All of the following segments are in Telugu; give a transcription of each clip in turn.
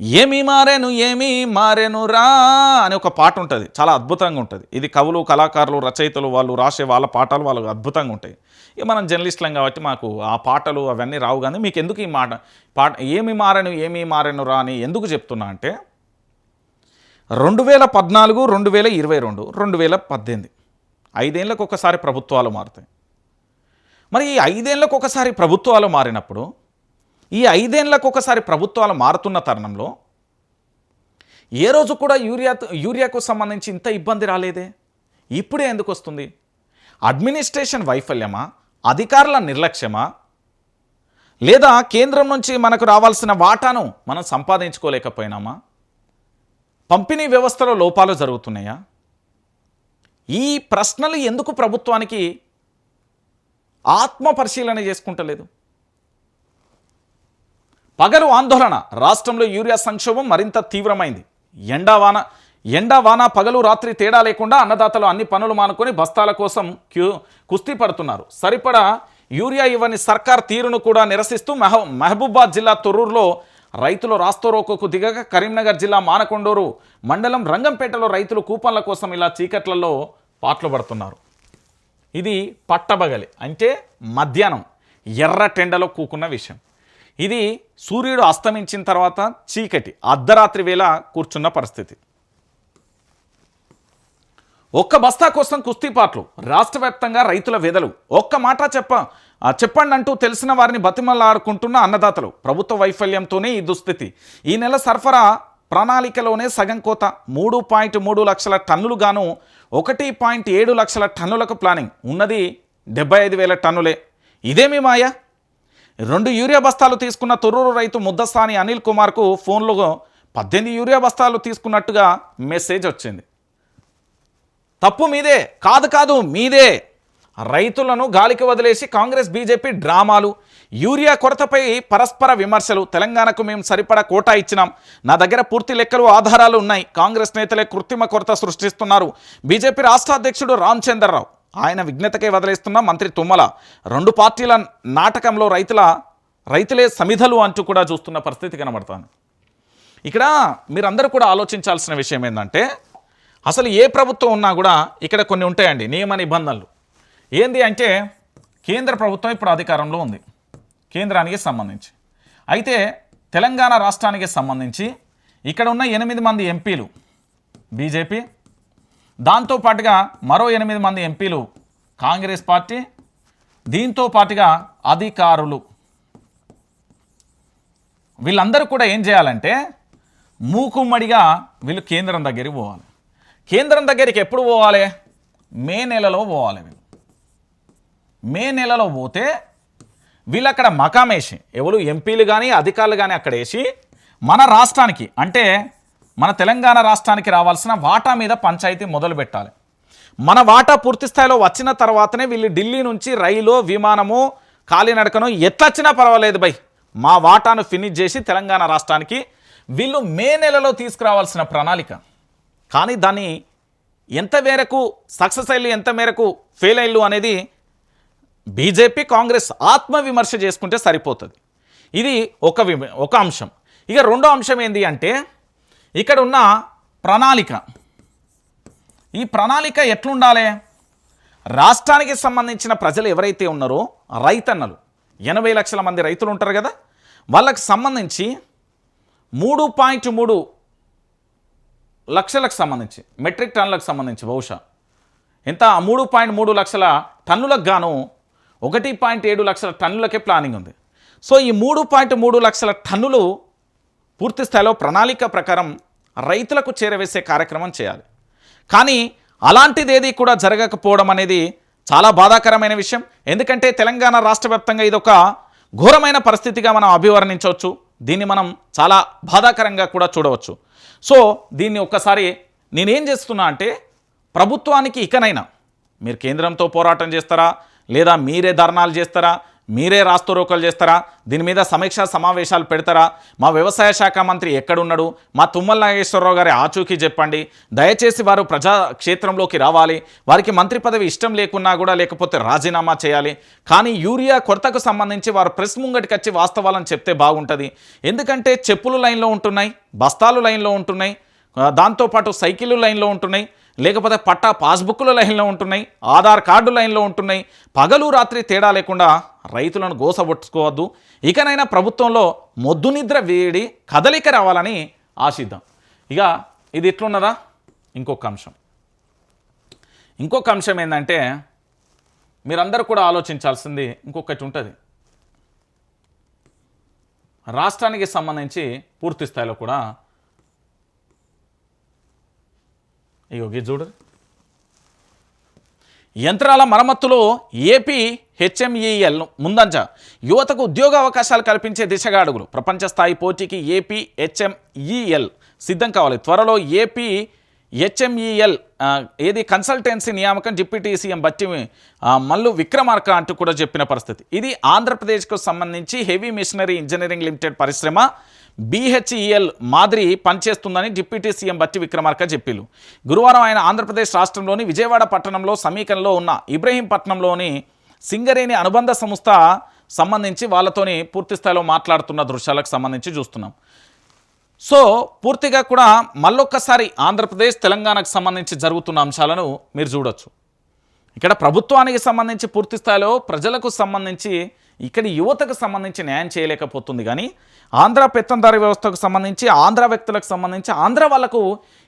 ఏమి మారేను ఏమి మారేను రా అనే ఒక పాట ఉంటుంది. చాలా అద్భుతంగా ఉంటుంది. ఇది కవులు కళాకారులు రచయితలు వాళ్ళు రాసే వాళ్ళ పాటలు వాళ్ళకు అద్భుతంగా ఉంటాయి. ఇక మనం జర్నలిస్టులం కాబట్టి మాకు ఆ పాటలు అవన్నీ రావు కానీ మీకు ఎందుకు ఈ మాట? పాట ఏమి మారెను ఏమి మారెను రా అని ఎందుకు చెప్తున్నా అంటే రెండు వేల పద్నాలుగు రెండు వేల ఇరవై రెండు రెండు వేల పద్దెనిమిది. ఐదేళ్ళకు ఒకసారి ప్రభుత్వాలు మారుతాయి. మరి ఈ ఐదేళ్ళకు ఒకసారి ప్రభుత్వాలు మారినప్పుడు ఈ ఐదేళ్ళకు ఒకసారి ప్రభుత్వాలు మారుతున్న తరుణంలో ఏ రోజు కూడా యూరియా యూరియాకు సంబంధించి ఇంత ఇబ్బంది రాలేదే? ఇప్పుడే ఎందుకు వస్తుంది? అడ్మినిస్ట్రేషన్ వైఫల్యమా? అధికారుల నిర్లక్ష్యమా? లేదా కేంద్రం నుంచి మనకు రావాల్సిన వాటాను మనం సంపాదించుకోలేకపోయినామా? పంపిణీ వ్యవస్థలో లోపాలు జరుగుతున్నాయా? ఈ ప్రశ్నలు ఎందుకు ప్రభుత్వానికి ఆత్మ పరిశీలన చేసుకుంటలేదు? పగలు ఆందోళన. రాష్ట్రంలో యూరియా సంక్షోభం మరింత తీవ్రమైంది. ఎండావాన ఎండావాన వాన పగలు రాత్రి తేడా లేకుండా అన్నదాతలు అన్ని పనులు మానుకొని బస్తాల కోసం క్యూ కుస్తీ పడుతున్నారు. సరిపడా యూరియా ఇవ్వని సర్కార్ తీరును కూడా నిరసిస్తూ మెహ మహబూబాద్ జిల్లా తొర్రూరులో రైతులు రాస్తోరోకోకు దిగక కరీంనగర్ జిల్లా మానకొండూరు మండలం రంగంపేటలో రైతులు కూపన్ల కోసం ఇలా చీకట్లలో పాటలు పడుతున్నారు. ఇది పట్టబగలి. అంటే మధ్యాహ్నం. ఎర్ర టెండలో కూకున్న విషయం. ఇది సూర్యుడు అస్తమించిన తర్వాత చీకటి అర్ధరాత్రి వేళ కూర్చున్న పరిస్థితి. ఒక్క బస్తా కోసం కుస్తీపాట్లు రాష్ట్ర వ్యాప్తంగా రైతుల వెదలు. ఒక్క మాట చెప్ప చెప్పండి అంటూ తెలిసిన వారిని బతిమలాడుకుంటున్న అన్నదాతలు. ప్రభుత్వ వైఫల్యంతోనే ఈ దుస్థితి. ఈ నెల సరఫరా ప్రణాళికలోనే సగం కోత. మూడు పాయింట్ మూడు లక్షల టన్నులు గాను ఒకటి పాయింట్ ఏడు లక్షల టన్నులకు ప్లానింగ్. ఉన్నది డెబ్బై ఐదు వేల టన్నులే. ఇదేమి మాయా? రెండు యూరియా బస్తాలు తీసుకున్న తొర్రూరు రైతు ముద్దస్థాని అనిల్ కుమార్కు ఫోన్లో పద్దెనిమిది యూరియా బస్తాలు తీసుకున్నట్టుగా మెసేజ్ వచ్చింది. తప్పు మీదే కాదు కాదు మీదే. రైతులను గాలికి వదిలేసి కాంగ్రెస్ బీజేపీ డ్రామాలు. యూరియా కొరతపై పరస్పర విమర్శలు. తెలంగాణకు మేము సరిపడా కోటా ఇచ్చినాం. నా దగ్గర పూర్తి లెక్కలు ఆధారాలు ఉన్నాయి. కాంగ్రెస్ నేతలే కృత్రిమ కొరత సృష్టిస్తున్నారు. బీజేపీ రాష్ట్ర అధ్యక్షుడు రామచంద్రరావు. ఆయన విఘ్నతకే వదిలేస్తున్న మంత్రి తుమ్మల. రెండు పార్టీల నాటకంలో రైతుల రైతులే సమిధలు అంటూ కూడా చూస్తున్న పరిస్థితి కనబడతాను ఇక్కడ మీరందరూ కూడా ఆలోచించాల్సిన విషయం ఏంటంటే అసలు ఏ ప్రభుత్వం ఉన్నా కూడా ఇక్కడ కొన్ని ఉంటాయండి నియమ నిబంధనలు. ఏంది అంటే కేంద్ర ప్రభుత్వం ఇప్పుడు అధికారంలో ఉంది కేంద్రానికి సంబంధించి. అయితే తెలంగాణ రాష్ట్రానికి సంబంధించి ఇక్కడ ఉన్న ఎనిమిది మంది ఎంపీలు బీజేపీ దాంతో పాటుగా మరో ఎనిమిది మంది ఎంపీలు కాంగ్రెస్ పార్టీ దీంతో పాటుగా అధికారులు. వీళ్ళందరూ కూడా ఏం చేయాలంటే మూకుమ్మడిగా వీళ్ళు కేంద్రం దగ్గరికి పోవాలి. కేంద్రం దగ్గరికి ఎప్పుడు పోవాలి? మే నెలలో పోవాలి వీళ్ళు. మే నెలలో పోతే వీళ్ళు అక్కడ మకామేసి ఎవరు ఎంపీలు కానీ అధికారులు కానీ అక్కడ వేసి మన రాష్ట్రానికి అంటే మన తెలంగాణ రాష్ట్రానికి రావాల్సిన వాటా మీద పంచాయతీ మొదలు పెట్టాలి. మన వాటా పూర్తి స్థాయిలో వచ్చిన తర్వాతనే వీళ్ళు ఢిల్లీ నుంచి రైలు విమానము కాలినడకను ఎట్లొచ్చినా పర్వాలేదు బై. మా వాటాను ఫినిష్ చేసి తెలంగాణ రాష్ట్రానికి వీళ్ళు మే నెలలో తీసుకురావాల్సిన ప్రణాళిక. కానీ దాన్ని ఎంత మేరకు సక్సెస్ అయ్యి ఎంత మేరకు ఫెయిల్ అయ్యు అనేది బీజేపీ కాంగ్రెస్ ఆత్మవిమర్శ చేసుకుంటే సరిపోతుంది. ఇది ఒక ఒక అంశం. ఇక రెండో అంశం ఏంటి అంటే ఇక్కడ ఉన్న ప్రణాళిక. ఈ ప్రణాళిక ఎట్లుండాలి? రాష్ట్రానికి సంబంధించిన ప్రజలు ఎవరైతే ఉన్నారో రైతన్నలు ఎనభై లక్షల మంది రైతులు ఉంటారు కదా? వాళ్ళకి సంబంధించి మూడు పాయింట్ మూడు లక్షలకు సంబంధించి మెట్రిక్ టన్నులకు సంబంధించి బహుశా. ఎంత? మూడు పాయింట్ మూడు లక్షల టన్నులకు గాను ఒకటి పాయింట్ ఏడు లక్షల టన్నులకే ప్లానింగ్ ఉంది. సో ఈ మూడు పాయింట్ మూడు లక్షల టన్నులు పూర్తి స్థాయిలో ప్రణాళిక ప్రకారం రైతులకు చేరవేసే కార్యక్రమం చేయాలి. కానీ అలాంటిదేది కూడా జరగకపోవడం అనేది చాలా బాధాకరమైన విషయం. ఎందుకంటే తెలంగాణ రాష్ట్ర వ్యాప్తంగా ఇది ఒక ఘోరమైన పరిస్థితిగా మనం అభివర్ణించవచ్చు. దీన్ని మనం చాలా బాధాకరంగా కూడా చూడవచ్చు. సో దీన్ని ఒక్కసారి నేనేం చేస్తున్నా అంటే ప్రభుత్వానికి ఇకనైనా మీరు కేంద్రంతో పోరాటం చేస్తారా? లేదా మీరే ధర్నాలు చేస్తారా? మీరే రాస్తోరోకలు చేస్తారా? దీని మీద సమీక్ష సమావేశాలు పెడతారా? మా వ్యవసాయ శాఖ మంత్రి ఎక్కడున్నాడు? మా తుమ్మల నాగేశ్వరరావు గారి ఆచూకీ చెప్పండి. దయచేసి వారు ప్రజా క్షేత్రంలోకి రావాలి. వారికి మంత్రి పదవి ఇష్టం లేకున్నా కూడా లేకపోతే రాజీనామా చేయాలి. కానీ యూరియా కొరతకు సంబంధించి వారు ప్రెస్ ముంగటికి వచ్చి వాస్తవాలను చెప్తే బాగుంటుంది. ఎందుకంటే చెప్పులు లైన్లో ఉంటున్నాయి బస్తాలు లైన్లో ఉంటున్నాయి దాంతోపాటు సైకిళ్ళు లైన్లో ఉంటున్నాయి లేకపోతే పట్టా పాస్బుక్లు లైన్లో ఉంటున్నాయి ఆధార్ కార్డు లైన్లో ఉంటున్నాయి. పగలు రాత్రి తేడా లేకుండా రైతులను గోసగొట్టుకోవద్దు ఇకనైనా ప్రభుత్వంలో మొద్దు నిద్ర వేడి కదలిక రావాలని ఆశిద్దాం. ఇక ఇది ఎట్లున్నదా? ఇంకొక అంశం. ఇంకొక అంశం ఏంటంటే మీరందరూ కూడా ఆలోచించాల్సింది ఇంకొకటి ఉంటుంది. రాష్ట్రానికి సంబంధించి పూర్తి స్థాయిలో కూడా ఇగో ఇది చూడు. యంత్రాల మరమ్మతులు ఏపీ హెచ్ఎంఈఎల్ ముందంజ. యువతకు ఉద్యోగ అవకాశాలు కల్పించే దిశగా అడుగులు. ప్రపంచ స్థాయి పోటీకి ఏపీ హెచ్ఎంఈఎల్ సిద్ధం కావాలి. త్వరలో ఏపీ హెచ్ఎంఈఎల్ ఏది కన్సల్టెన్సీ నియామకం డిప్యూటీ సీఎం బట్టి మల్లు విక్రమార్క అంటూ కూడా చెప్పిన పరిస్థితి. ఇది ఆంధ్రప్రదేశ్కు సంబంధించి హెవీ మిషనరీ ఇంజనీరింగ్ లిమిటెడ్ పరిశ్రమ బీహెచ్ఈఎల్ మాదిరి పనిచేస్తుందని డిప్యూటీ సీఎం బట్టి విక్రమార్క చెప్పిలు గురువారం ఆయన ఆంధ్రప్రదేశ్ రాష్ట్రంలోని విజయవాడ పట్టణంలో సమీకరణలో ఉన్న ఇబ్రహీంపట్నంలోని సింగరేణి అనుబంధ సంస్థ సంబంధించి వాళ్ళతోని పూర్తి స్థాయిలో మాట్లాడుతున్న దృశ్యాలకు సంబంధించి చూస్తున్నాం. సో పూర్తిగా కూడా మళ్ళొక్కసారి ఆంధ్రప్రదేశ్ తెలంగాణకు సంబంధించి జరుగుతున్న అంశాలను మీరు చూడొచ్చు. ఇక్కడ ప్రభుత్వానికి సంబంధించి పూర్తి స్థాయిలో ప్రజలకు సంబంధించి ఇక్కడ యువతకు సంబంధించి న్యాయం చేయలేకపోతుంది కానీ ఆంధ్ర పెత్తందారి వ్యవస్థకు సంబంధించి ఆంధ్ర వ్యక్తులకు సంబంధించి ఆంధ్ర వాళ్ళకు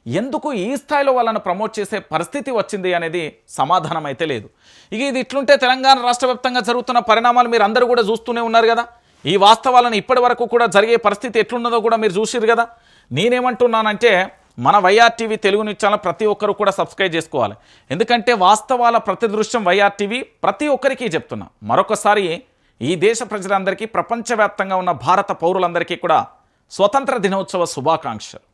ఎందుకు ఈ స్థాయిలో వాళ్ళను ప్రమోట్ చేసే పరిస్థితి వచ్చింది అనేది సమాధానం అయితే లేదు. ఇక ఇది ఇట్లుంటే తెలంగాణ రాష్ట్ర వ్యాప్తంగా జరుగుతున్న పరిణామాలు మీరు అందరూ కూడా చూస్తూనే ఉన్నారు కదా. ఈ వాస్తవాలను ఇప్పటి వరకు కూడా జరిగే పరిస్థితి ఎట్లున్నదో కూడా మీరు చూసిరు కదా. నేనేమంటున్నానంటే మన YR TV Telugu news channel ప్రతి ఒక్కరు కూడా సబ్స్క్రైబ్ చేసుకోవాలి. ఎందుకంటే వాస్తవాల ప్రతి దృశ్యం వైఆర్ టీవీ ప్రతి ఒక్కరికి చెప్తున్నా. మరొకసారి ఈ దేశ ప్రజలందరికీ ప్రపంచవ్యాప్తంగా ఉన్న భారత పౌరులందరికీ కూడా స్వతంత్ర దినోత్సవ శుభాకాంక్షలు.